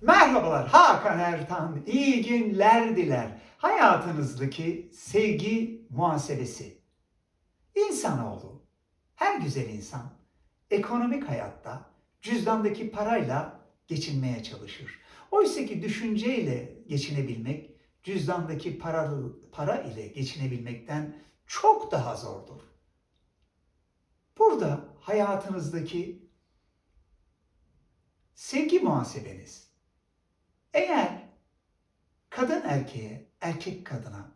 Merhabalar Hakan Ertan, iyi günler diler. Hayatınızdaki sevgi muhasebesi. İnsanoğlu, her güzel insan ekonomik hayatta cüzdandaki parayla geçinmeye çalışır. Oysa ki düşünceyle geçinebilmek, cüzdandaki para, para ile geçinebilmekten çok daha zordur. Burada hayatınızdaki sevgi muhasebeniz eğer kadın erkeğe, erkek kadına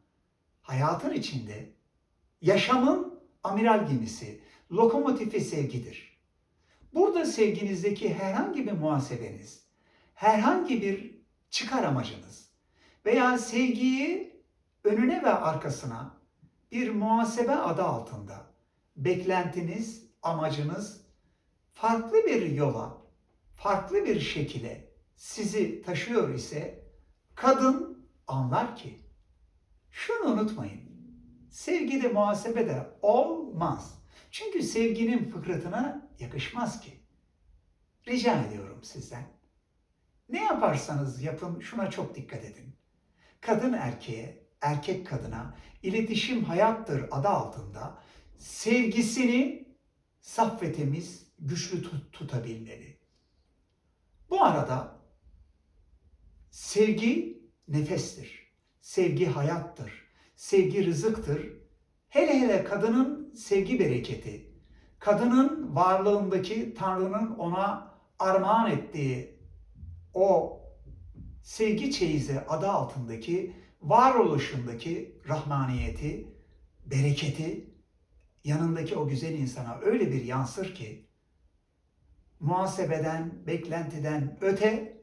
hayatın içinde yaşamın amiral gemisi, lokomotifi sevgidir. Burada sevginizdeki herhangi bir muhasebeniz, herhangi bir çıkar amacınız veya sevgiyi önüne ve arkasına bir muhasebe adı altında beklentiniz, amacınız farklı bir yola, farklı bir şekilde sizi taşıyor ise kadın anlar ki şunu unutmayın. Sevgide muhasebe de olmaz. Çünkü sevginin fıkratına yakışmaz ki. Rica ediyorum sizden. Ne yaparsanız yapın şuna çok dikkat edin. Kadın erkeğe, erkek kadına iletişim hayattır adı altında sevgisini saf ve temiz, güçlü tut- tutabilmeli. Bu arada sevgi nefestir. Sevgi hayattır. Sevgi rızıktır. Hele hele kadının sevgi bereketi, kadının varlığındaki Tanrı'nın ona armağan ettiği o sevgi çeyizi adı altındaki varoluşundaki rahmaniyeti, bereketi yanındaki o güzel insana öyle bir yansır ki muhasebeden, beklentiden öte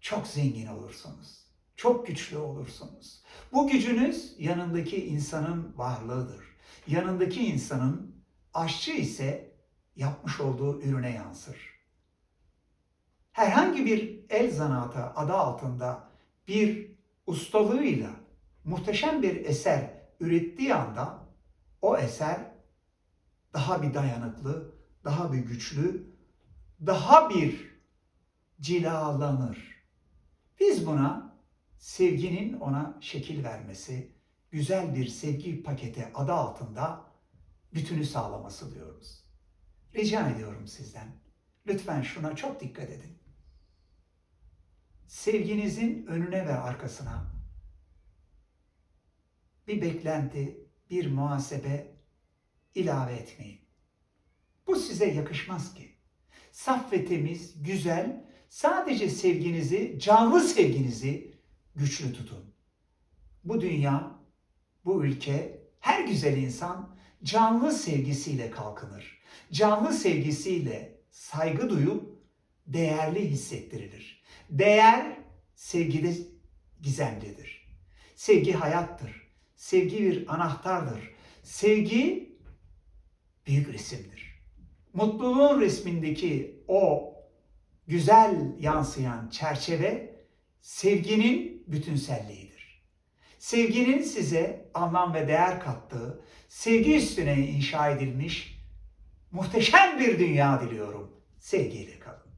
çok zengin olursunuz. Çok güçlü olursunuz. Bu gücünüz yanındaki insanın varlığıdır. Yanındaki insanın aşçı ise yapmış olduğu ürüne yansır. Herhangi bir el zanaatı adı altında bir ustalığıyla muhteşem bir eser ürettiği anda o eser daha bir dayanıklı, daha bir güçlü, daha bir cilalanır. Biz buna sevginin ona şekil vermesi, güzel bir sevgi paketi adı altında bütünü sağlaması diyoruz. Rica ediyorum sizden. Lütfen şuna çok dikkat edin. Sevginizin önüne ve arkasına bir beklenti, bir muhasebe ilave etmeyin. Bu size yakışmaz ki. Saf ve temiz, güzel, sadece sevginizi, canlı sevginizi güçlü tutun. Bu dünya, bu ülke, her güzel insan canlı sevgisiyle kalkınır. Canlı sevgisiyle saygı duyup değerli hissettirilir. Değer sevgide gizemlidir. Sevgi hayattır. Sevgi bir anahtardır. Sevgi büyük resimdir. Mutluluğun resmindeki o güzel yansıyan çerçeve sevginin bütünselliğidir. Sevginin size anlam ve değer kattığı, sevgi üstüne inşa edilmiş muhteşem bir dünya diliyorum. Sevgiyle kalın.